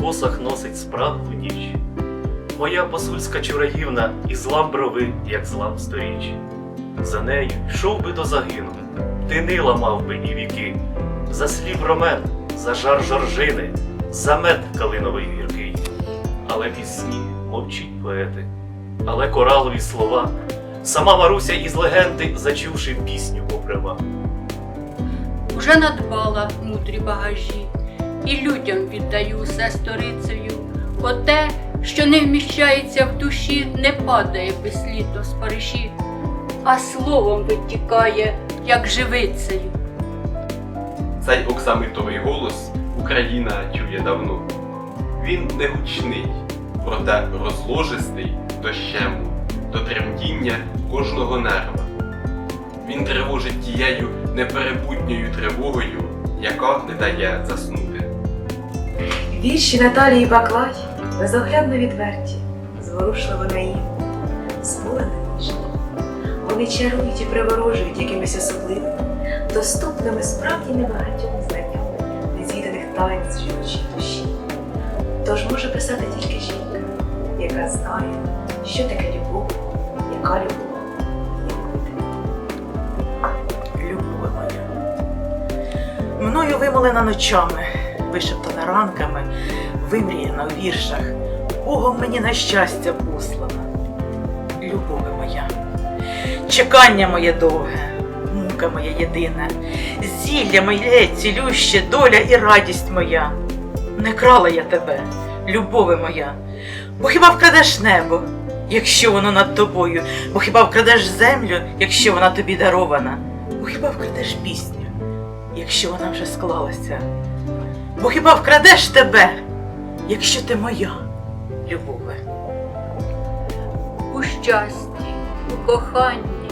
посах носить справу ніч. Моя посульська чураївна і злам брови, як злам сторіч. За нею йшов би до загину, тини ламав би і віки, за слів ромен, за жар жоржини, за мед калиновий гіркий. Але пісні мовчить поети, але коралові слова, сама Маруся із легенди, зачувши пісню поприва. Уже надбала мудрі багажі, і людям віддаю все сторицею. Оте, що не вміщається в душі, не падає безслідно з Парижі, а словом витікає, як живицею. Цей оксамитовий голос Україна чує давно. Він не гучний, проте розложистий до щему, до тремтіння кожного нерва. Він тривожить тією неперебутньою тривогою, яка не дає заснути. Вірші Наталії Баклай безоглядно відверті, зворушливо наївні, смулено ніжні. Вони чарують і приворожують якимись особливими, доступними справді небагатьом знанням незвіданих таїнств жіночої душі. Тож може писати тільки жінка, яка знає, що таке любов, яка. Любов. Мною вимолена ночами, вишептана ранками, вимріяна у віршах, Богом мені на щастя послана. Любове моя, чекання моє довге, мука моя єдина, зілля моє цілюще, доля і радість моя. Не крала я тебе, любове моя, бо хіба вкрадеш небо, якщо воно над тобою, бо хіба вкрадеш землю, якщо вона тобі дарована, бо хіба вкрадеш пісню, якщо вона вже склалася, бо хіба вкрадеш тебе, якщо ти моя, любове. у щасті, у коханні,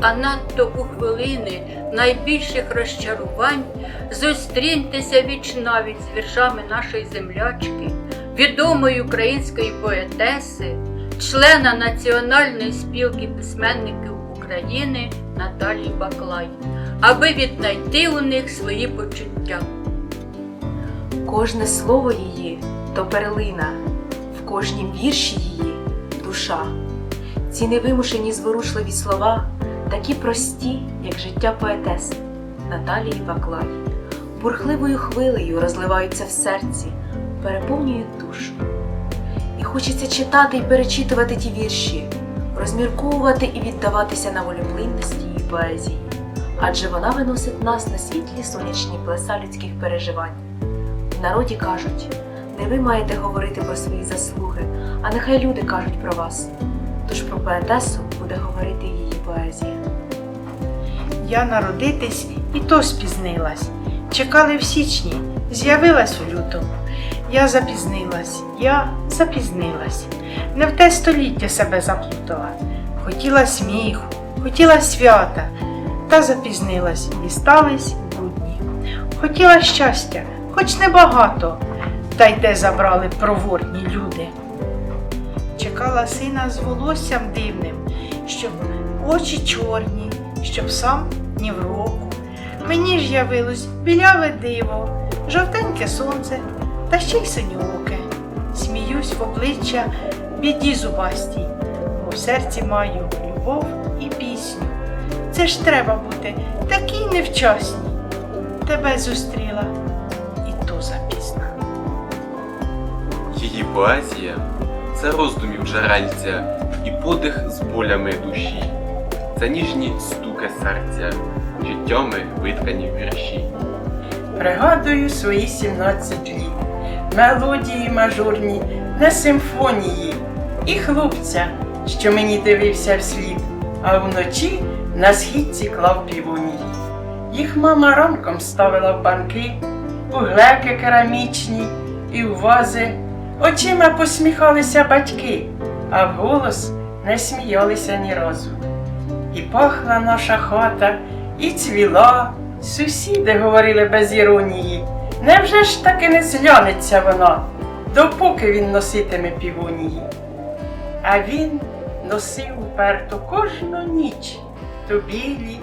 а надто у хвилини найбільших розчарувань зустріньтеся віч навіть з віршами нашої землячки, відомої української поетеси, члена Національної спілки письменників України Наталії Баклай, аби віднайти у них свої почуття. Кожне слово її то перлина, в кожнім вірші її душа. Ці невимушені зворушливі слова, такі прості, як життя поетеси Наталії Баклай, бурхливою хвилею розливаються в серці, переповнюють душу. І хочеться читати і перечитувати ті вірші, розмірковувати і віддаватися на волюблинності її поезії, адже вона виносить нас на світлі сонячні плеса людських переживань. В народі кажуть, не ви маєте говорити про свої заслуги, а нехай люди кажуть про вас. Тож про поетесу буде говорити її поезія. Я народитись і то спізнилась. Чекали в січні, з'явилась у лютому. Я запізнилась, я запізнилась. Не в те століття себе заплутала. Хотіла сміху, хотіла свята, та запізнилась, дістались будні. Хотіла щастя, хоч небагато, та й те забрали проворні люди. Чекала сина з волоссям дивним, щоб очі чорні, щоб сам ні в року. Мені ж явилось біляве диво, жовтеньке сонце та ще й синьооке. Сміюсь в обличчя біді зубастій, бо в серці маю любов і пісню. Це ж треба бути такій невчасній. Тебе зустріла Її поезія це роздумів джерельця і подих з болями душі, це ніжні стуки серця, життями виткані вірші. Пригадую свої 17 літ, мелодії мажорні на симфонії, і хлопця, що мені дивився вслід, а вночі на східці клав півонії. Їх мама ранком ставила в банки, у глеки керамічні і у вази. Очима посміхалися батьки, а вголос не сміялися ні разу. І пахла наша хата, і цвіла, сусіди говорили без іронії. Невже ж таки не зглянеться вона, допоки він носитиме півонії? А він носив уперто кожну ніч, то білі,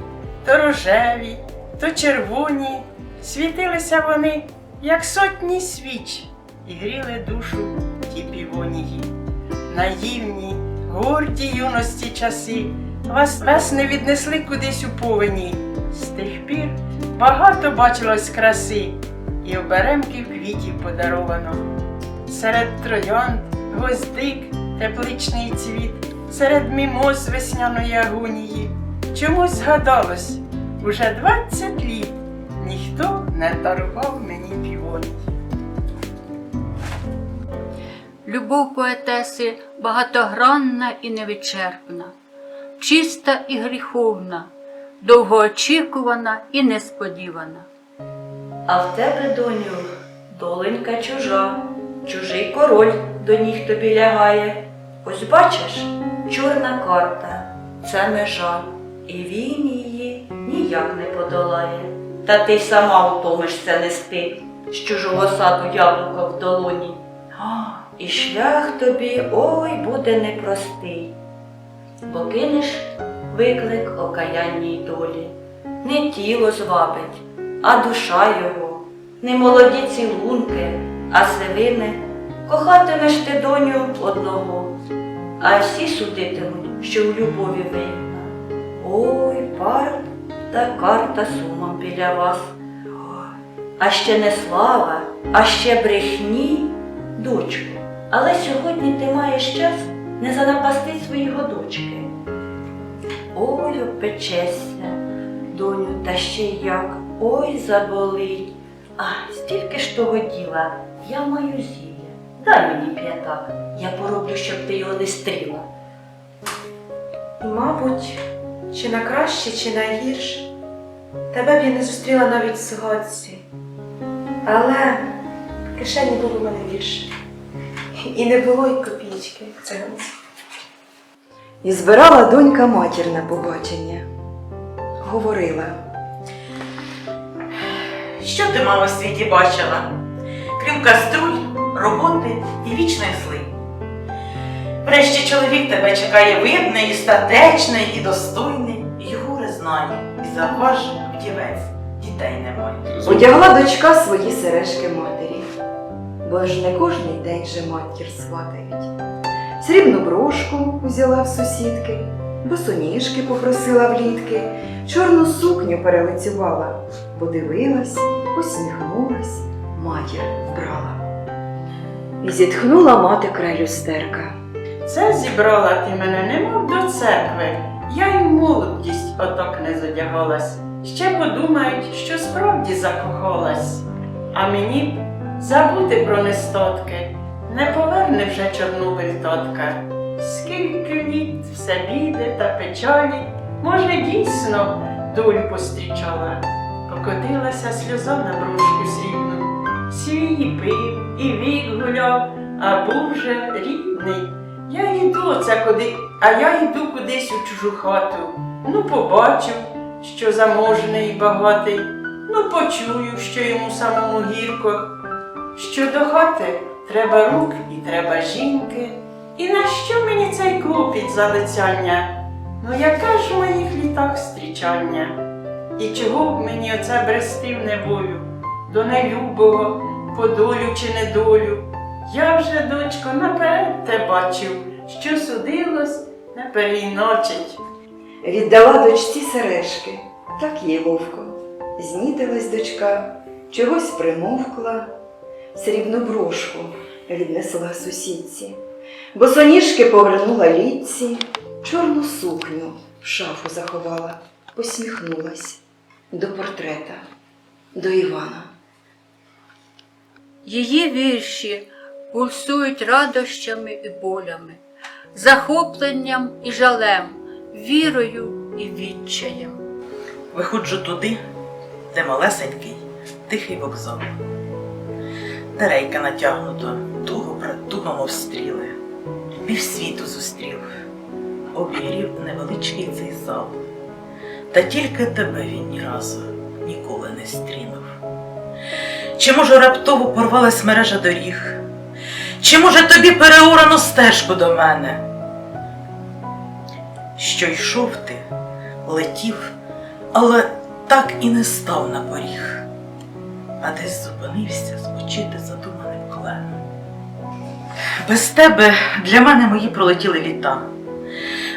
то рожеві, то червоні, світилися вони, як сотні свіч. І гріли душу ті півонії. Наївні, горді юності часи, вас весни віднесли кудись у повені. З тих пір багато бачилось краси, і оберемків квітів подаровано. Серед троянд, гвоздик, тепличний цвіт, серед мімоз весняної агонії. Чомусь згадалось, уже двадцять літ ніхто не дарував мені півоній. Любов поетеси багатогранна і невичерпна, чиста і гріховна, довгоочікувана і несподівана. А в тебе, доню, доленька чужа, чужий король до ніг тобі лягає. Ось бачиш, чорна карта, це межа, і він її ніяк не подолає. Та ти й сама втомишся нести з чужого саду яблука в долоні. І шлях тобі ой буде непростий, бо кинеш виклик окаянній долі, не тіло звабить, а душа його, не молоді цілунки, а сивини, кохатимеш ти доню одного, а всі судитимуть, що в любові винна. Ой, парт та карта сумом біля вас. А ще не слава, а ще брехні, дочку. Але сьогодні ти маєш час не занапастить свої годочки. Ой, обпечешся, доню, та ще як, ой, заболить. А стільки ж того діла, я маю зілля. Дай мені п'ятак, я пороблю, щоб ти його не стріла. Мабуть, чи на краще, чи на гірше, тебе б я не зустріла навіть в згадці. Але в кишені було мене більше. І не було й копійки циганці. І збирала донька матір на побачення. Говорила, Що ти, мама, в світі бачила? Крім каструль, роботи і вічної зли. Врешті чоловік тебе чекає видний, і статечний, і достойний, і горе знає, і заваж вдівець, дітей немає. одягла дочка свої сережки матері, бо ж не кожний день же матір сватають. Срібну брошку взяла в сусідки, босоніжки попросила влітки, чорну сукню перелицювала, подивилась, посміхнулась, матір вбрала. І зітхнула мати край люстерка. Це зібрала ти мене немов до церкви. Я й молодість отак не задягалась. Ще подумають, що справді закохалась. А мені забути про нестатки, не поверне вже Чорнобиль татка. Скільки літ все біди та печалі, може, дійсно долю пострічала. Покотилася сльоза на брошку срібну, свій пив і вік гуляв, а був же рідний. Я йду це куди, а я йду кудись у чужу хату. Ну, побачу, що заможний і багатий, ну почую, що йому самому гірко. Що до хати треба рук і треба жінки. І на що мені цей клопіт залицяння? Ну яке ж в моїх літах стрічання? І чого б мені оце брести в неволю? До нелюбого, по долю чи недолю? Я вже, дочко, наперед те бачив, що судилось не переіночить. Віддала дочці сережки, так їй ловко. Знітилась дочка, чогось примовкла, срібну брошку віднесла сусідці, босоніжки повернула літці, чорну сукню в шафу заховала, посміхнулась до портрета, до Івана. Її вірші пульсують радощами і болями, захопленням і жалем, вірою і відчаєм. Виходжу туди, де малесенький, тихий вокзал. Де рейка натягнуто, туго туго, мов стріли. Півсвіту зустрів, обігрів невеличкий цей зал. Та тільки тебе він ні разу ніколи не стрінув. Чи може раптово порвалась мережа доріг? Чи може тобі переорано стежку до мене? Що йшов ти, летів, але так і не став на поріг, а десь зупинився спочити задуманим кленом. Без тебе для мене мої пролетіли літа.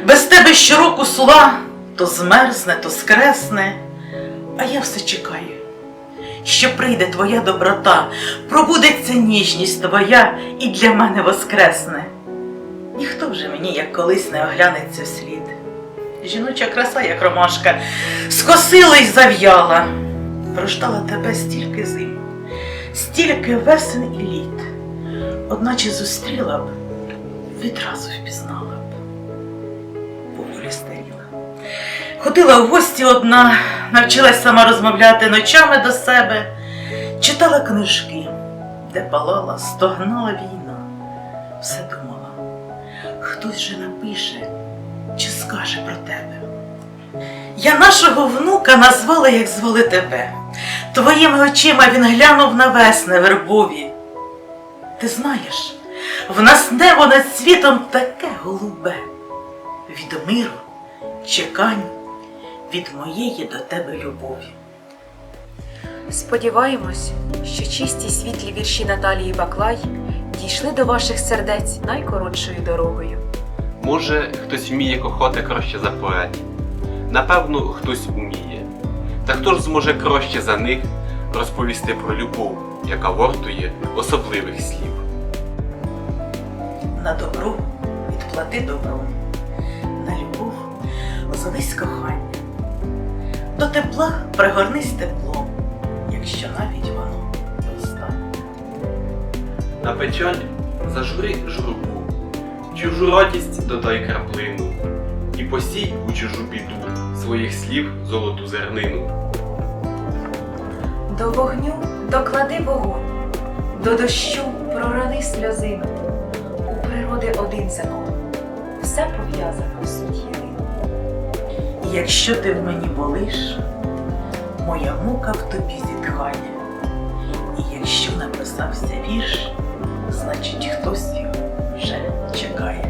Без тебе щороку сула то змерзне, то скресне, а я все чекаю, що прийде твоя доброта, пробудеться ніжність твоя і для мене воскресне. Ніхто вже мені, як колись, не оглянеться вслід. Жіноча краса, як ромашка, скосила й зав'яла. Прождала тебе стільки зим, стільки весен і літ. Одначе зустріла б, відразу впізнала б. Поволі старіла. Ходила в гості одна, навчилась сама розмовляти ночами до себе, читала книжки, де палала, стогнала війна. Все думала, хтось же напише чи скаже про тебе. Я нашого внука назвала, як звали тебе. Твоїми очима він глянув на весне вербові. Ти знаєш, в нас небо над світом таке голубе. Від миру, чекань, від моєї до тебе любові. Сподіваємось, що чисті світлі вірші Наталії Баклай дійшли до ваших сердець найкоротшою дорогою. Може, хтось вміє кохати краще за поетів. Напевно, хтось уміє. Та хто ж зможе краще за них розповісти про любов, яка вартує особливих слів? На добро відплати добром, на любов озовись кохання. До тепла пригорнись теплом, якщо навіть воно останнє. На печаль зажури журбу, чужу радість додай краплину, і посій у чужу біду своїх слів золоту зернину. До вогню доклади вогонь, до дощу прорани сльозину. У природи один закон, все пов'язано в суті І Якщо ти в мені болиш, моя мука в тобі зітхає. І якщо написався вірш, значить хтось його вже чекає.